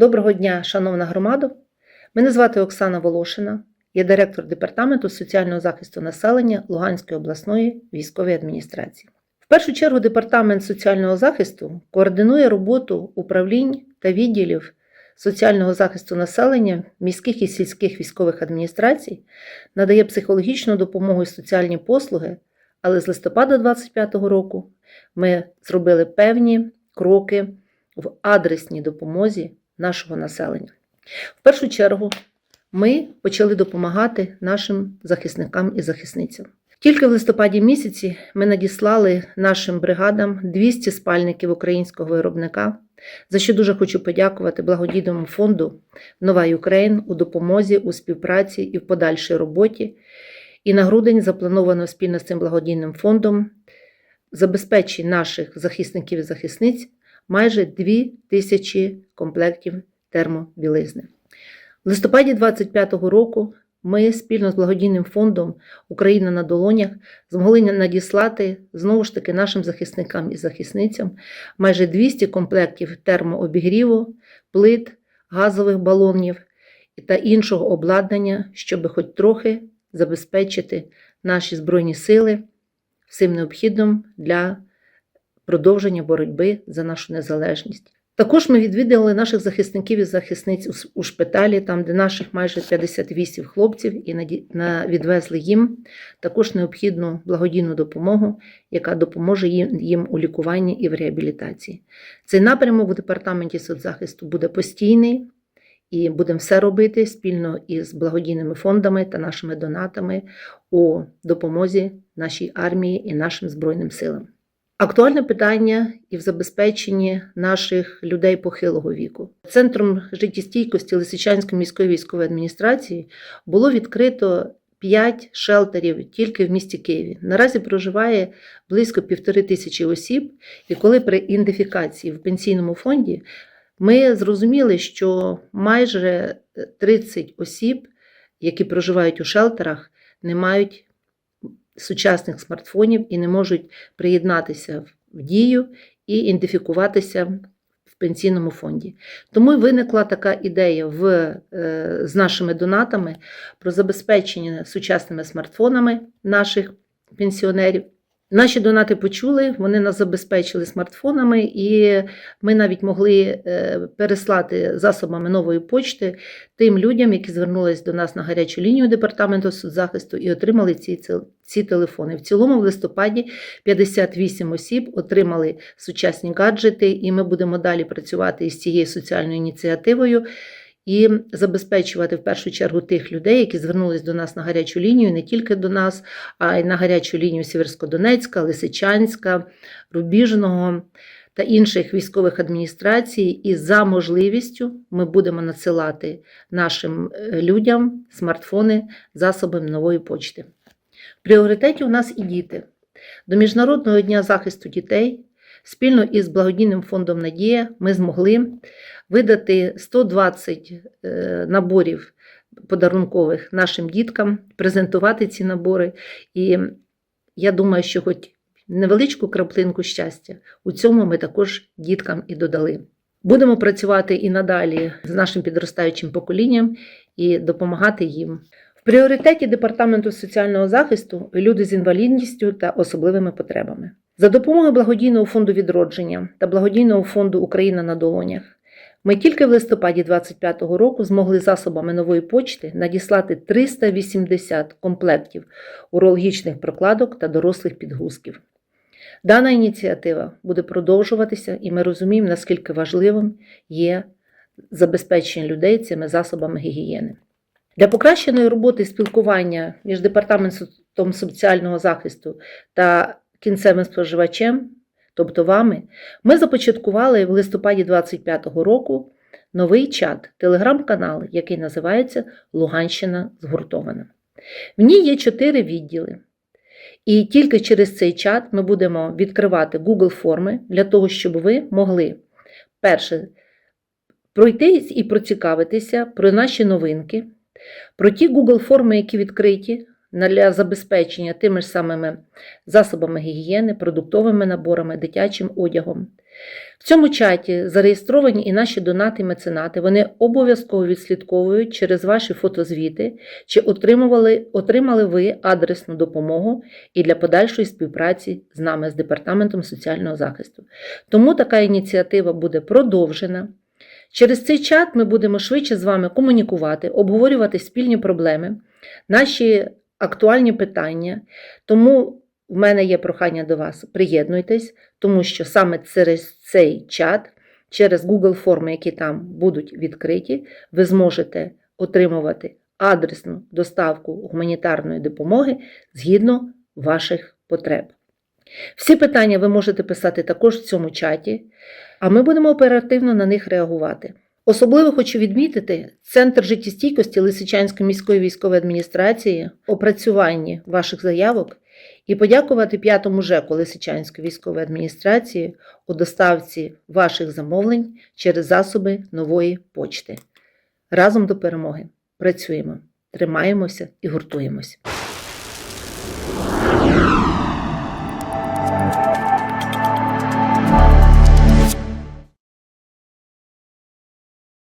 Доброго дня, шановна громада. Мене звати Оксана Волошина, я директор департаменту соціального захисту населення Луганської обласної військової адміністрації. В першу чергу департамент соціального захисту координує роботу управлінь та відділів соціального захисту населення міських і сільських військових адміністрацій, надає психологічну допомогу і соціальні послуги. Але з листопада 2025 року ми зробили певні кроки в адресній допомозі нашого населення. В першу чергу ми почали допомагати нашим захисникам і захисницям. Тільки в листопаді місяці ми надіслали нашим бригадам 200 спальників українського виробника, за що дуже хочу подякувати благодійному фонду Нова Україн у допомозі, у співпраці і в подальшій роботі. І на грудень заплановано спільно з цим благодійним фондом забезпечить наших захисників і захисниць майже 2 тисячі комплектів термобілизни. В листопаді 25-го року ми спільно з благодійним фондом Україна на долонях змогли надіслати знову ж таки нашим захисникам і захисницям майже 200 комплектів термообігріву, плит, газових балонів та іншого обладнання, щоб хоч трохи забезпечити наші збройні сили всім необхідним для продовження боротьби за нашу незалежність. Також ми відвідали наших захисників і захисниць у шпиталі, там, де наших майже 58 хлопців, і відвезли їм також необхідну благодійну допомогу, яка допоможе їм у лікуванні і в реабілітації. Цей напрямок у департаменті соцзахисту буде постійний, і будемо все робити спільно із благодійними фондами та нашими донатами у допомозі нашій армії і нашим Збройним силам. Актуальне питання і в забезпеченні наших людей похилого віку. Центром життєстійкості Лисичанської міської військової адміністрації було відкрито 5 шелтерів тільки в місті Києві. Наразі проживає близько півтори тисячі осіб, і коли при ідентифікації в пенсійному фонді ми зрозуміли, що майже 30 осіб, які проживають у шелтерах, не мають сучасних смартфонів і не можуть приєднатися в дію і ідентифікуватися в пенсійному фонді. Тому виникла така ідея в, е, з нашими донатами про забезпечення сучасними смартфонами наших пенсіонерів. Наші донати почули, вони нас забезпечили смартфонами, і ми навіть могли е, переслати засобами нової почти тим людям, які звернулись до нас на гарячу лінію департаменту соцзахисту і отримали ці, ці, телефони. В цілому, в листопаді 58 осіб отримали сучасні гаджети, і ми будемо далі працювати із цією соціальною ініціативою. І забезпечувати в першу чергу тих людей, які звернулись до нас на гарячу лінію, не тільки до нас, а й на гарячу лінію Сіверськодонецька, Лисичанська, Рубіжного та інших військових адміністрацій. І за можливістю ми будемо надсилати нашим е, людям смартфони засобами нової почти. В пріоритеті у нас і діти. До Міжнародного дня захисту дітей спільно із благодійним фондом Надія ми змогли видати 120 е, наборів подарункових нашим діткам, презентувати ці набори. І я думаю, що хоч невеличку краплинку щастя у цьому ми також діткам і додали. Будемо працювати і надалі з нашим підростаючим поколінням і допомагати їм. В пріоритеті департаменту соціального захисту люди з інвалідністю та особливими потребами. За допомогою благодійного фонду відродження та благодійного фонду Україна на долонях ми тільки в листопаді 2025 року змогли засобами нової почти надіслати 380 комплектів урологічних прокладок та дорослих підгузків. Дана ініціатива буде продовжуватися, і ми розуміємо, наскільки важливим є забезпечення людей цими засобами гігієни. Для покращеної роботи спілкування між департаментом соціального захисту та кінцевим споживачем, тобто вами, ми започаткували в листопаді 2025 року новий чат, телеграм-канал, який називається Луганщина згуртована. В ній є чотири відділи. І тільки через цей чат ми будемо відкривати Google форми для того, щоб ви могли перше пройти і процікавитися про наші новинки, про ті Google форми, які відкриті для забезпечення тими ж самими засобами гігієни, продуктовими наборами, дитячим одягом. В цьому чаті зареєстровані і наші донати і меценати. Вони обов'язково відслідковують через ваші фотозвіти, чи отримували, отримали ви адресну допомогу і для подальшої співпраці з нами, з Департаментом соціального захисту. Тому така ініціатива буде продовжена. Через цей чат ми будемо швидше з вами комунікувати, обговорювати спільні проблеми, наші актуальні питання. Тому в мене є прохання до вас: приєднуйтесь, тому що саме через цей чат, через Google форми, які там будуть відкриті, ви зможете отримувати адресну доставку гуманітарної допомоги згідно ваших потреб. Всі питання ви можете писати також в цьому чаті, а ми будемо оперативно на них реагувати. Особливо хочу відмітити Центр життєстійкості Лисичанської міської військової адміністрації опрацюванні ваших заявок і подякувати п'ятому ЖЕКу Лисичанської військової адміністрації у доставці ваших замовлень через засоби нової почти. Разом до перемоги працюємо, тримаємося і гуртуємось.